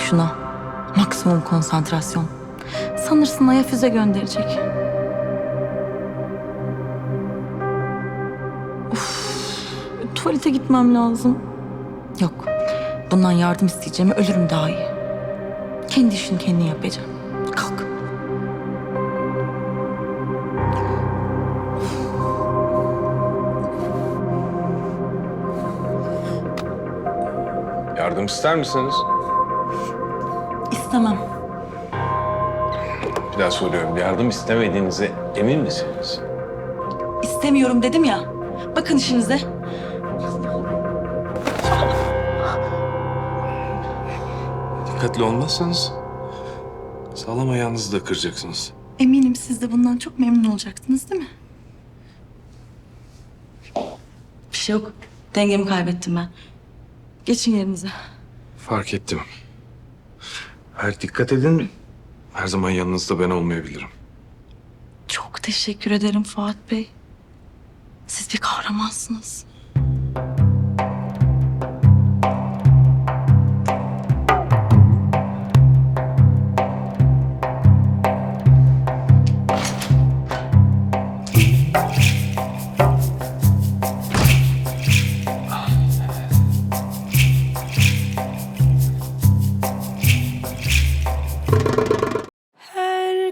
şuna. Maksimum konsantrasyon. Sanırsın Ay'a füze gönderecek. Uf, tuvalete gitmem lazım. Yok, bundan yardım isteyeceğime ölürüm daha iyi. Kendi işini kendin yapacağım. Kalk. Yardım ister misiniz? İstemem. Bir daha soruyorum. Yardım istemediğinize emin misiniz? İstemiyorum dedim ya. Bakın işinize. Dikkatli olmazsanız sağlam ayağınızı da kıracaksınız. Eminim siz de bundan çok memnun olacaksınız değil mi? Bir şey yok. Dengemi kaybettim ben. Geçin yerinize. Fark ettim. Her dikkat edin. Her zaman yanınızda ben olmayabilirim. Çok teşekkür ederim Fuat Bey. Siz bir kahramansınız.